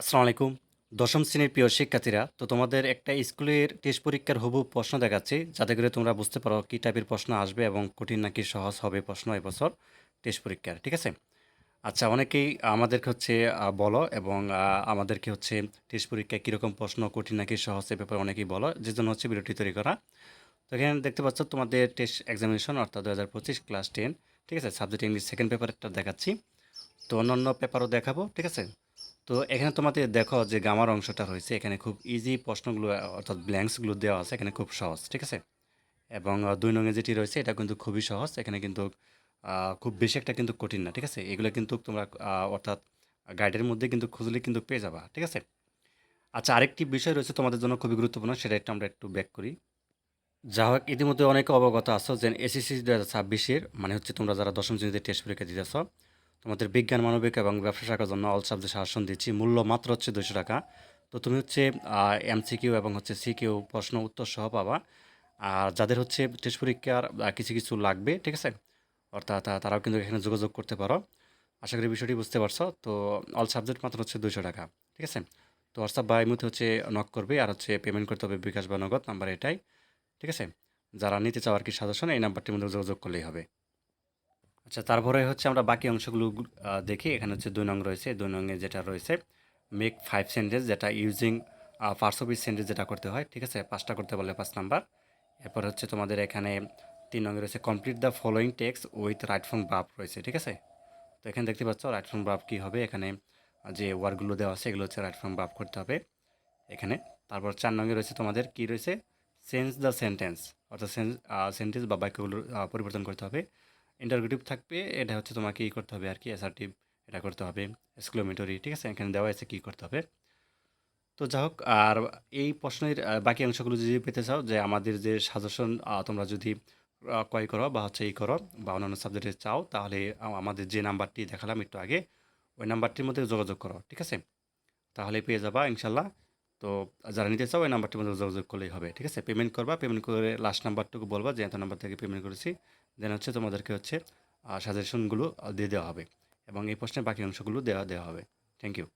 আসসালামু আলাইকুম। দশম শ্রেণির প্রিয় শিক্ষার্থীরা, তো তোমাদের একটা স্কুলের টেস্ট পরীক্ষার হবু প্রশ্ন দেখাচ্ছি, যাতে করে তোমরা বুঝতে পারো কী টাইপের প্রশ্ন আসবে এবং কঠিন নাকি সহজ হবে প্রশ্ন এবছর টেস্ট পরীক্ষার, ঠিক আছে? আচ্ছা অনেকেই আমাদেরকে হচ্ছে বলো এবং আমাদেরকে হচ্ছে টেস্ট পরীক্ষায় কীরকম প্রশ্ন কঠিন নাকি সহজ এ ব্যাপারে অনেকেই বলো যে জন্য হচ্ছে ভিডিওটি তৈরি করা। তো এখানে দেখতে পাচ্ছ তোমাদের টেস্ট এক্সামিনেশন অর্থাৎ দু হাজার পঁচিশ ক্লাস টেন ঠিক আছে? সাবজেক্ট ইংলিশ সেকেন্ড পেপারটা দেখাচ্ছি। তো অন্যান্য পেপারও দেখাবো, ঠিক আছে? তো এখানে তোমাদের দেখো যে গামার অংশটা রয়েছে এখানে খুব ইজি প্রশ্নগুলো, অর্থাৎ ব্ল্যাঙ্কসগুলো দেওয়া আছে। এখানে খুব সহজ, ঠিক আছে? এবং দুই নঙে যেটি রয়েছে, এটা কিন্তু খুবই সহজ। এখানে কিন্তু খুব বেশি একটা কিন্তু কঠিন না, ঠিক আছে? এগুলো কিন্তু তোমরা অর্থাৎ গাইডের মধ্যে কিন্তু খুঁজলে কিন্তু পেয়ে যাবা, ঠিক আছে? আচ্ছা আরেকটি বিষয় রয়েছে তোমাদের জন্য খুবই গুরুত্বপূর্ণ, সেটা একটু আমরা একটু ব্যাক করি। যা হোক, ইতিমধ্যে অনেকে অবগত আছো যে এসএসসি দু হাজার ছাব্বিশের মানে হচ্ছে তোমরা যারা দশম শ্রেণীতে টেস্ট পরীক্ষা দিতেছ তোমাদের বিজ্ঞান, মানবিক এবং ব্যবসা শাখার জন্য অল সাবজেক্ট শাসন দিচ্ছি। মূল্য মাত্র হচ্ছে দুশো টাকা। তো তুমি হচ্ছে এমসিকিউ এবং হচ্ছে সিকিউ প্রশ্ন উত্তর সহ পাবা। আর যাদের হচ্ছে টেস্ট পরীক্ষার কিছু কিছু লাগবে, ঠিক আছে? অর্থাৎ তারাও কিন্তু এখানে যোগাযোগ করতে পারো। আশা করি বিষয়টি বুঝতে পারছ। তো অল সাবজেক্ট মাত্র হচ্ছে দুশো টাকা, ঠিক আছে? তো হোয়াটসঅ্যাপ বা এমনিতে হচ্ছে নক করবে আর হচ্ছে পেমেন্ট করতে হবে বিকাশ বা নগদ নাম্বার এটাই, ঠিক আছে? যারা নিতে চাও আর কি সাজেশন, এই নাম্বারটির মধ্যে যোগাযোগ করলেই হবে। আচ্ছা তারপরে হচ্ছে আমরা বাকি অংশগুলো দেখি। এখানে হচ্ছে দুই নং রয়েছে। দুই নংয়ে যেটা রয়েছে মেক ফাইভ সেন্টেন্স যেটা ইউজিং পার্টস অফ সেন্টেন্স যেটা করতে হয়, ঠিক আছে? পাঁচটা করতে বলে পাঁচ নাম্বার। এরপর হচ্ছে তোমাদের এখানে তিন নঙ্গে রয়েছে complete the following text with right form verb রয়েছে, ঠিক আছে? তো এখানে দেখতে পাচ্ছ রাইট ফ্রম বাপ কী হবে? এখানে যে ওয়ার্ডগুলো দেওয়া আছে, এগুলো হচ্ছে রাইট ফ্রম বাপ করতে হবে এখানে। তারপর চার নঙ্গে রয়েছে তোমাদের কি রয়েছে? সেন্স দ্য সেন্টেন্স অর্থাৎ সেন্স সেন্টেন্স বা বাক্যগুলো পরিবর্তন করতে হবে। ইন্টারগ্রেটিভ থাকবে, এটা হচ্ছে তোমাকে ই করতে হবে আর কি অ্যাসার্টিভ এটা করতে হবে এক্সক্লোমেটরি ঠিক আছে? এখানে দেওয়া আছে কী করতে হবে। তো যা হোক, আর এই প্রশ্নের বাকি অংশগুলো যদি পেতে চাও, যে আমাদের যে সাজেশন তোমরা যদি ক্রয় করো বা হচ্ছে ই করো বা অন্যান্য সাবজেক্টে চাও, তাহলে আমাদের যে নাম্বারটি দেখালাম একটু আগে, ওই নাম্বারটির মধ্যে যোগাযোগ করো, ঠিক আছে? তাহলে পেয়ে যাবা, ইনশাল্লাহ। তো যারা নিতে চাও ওই নাম্বারটি মধ্যে যোগাযোগ করলেই হবে, ঠিক আছে? পেমেন্ট করবা পেমেন্ট করে লাস্ট নাম্বারটুকু বলবা যে এত নাম্বার থেকে পেমেন্ট করেছি। দেন হচ্ছে তোমাদেরকে হচ্ছে সাজেশনগুলো দিয়ে দেওয়া হবে এবং এই প্রশ্নের বাকি অংশগুলো দেওয়া দেওয়া হবে। Thank you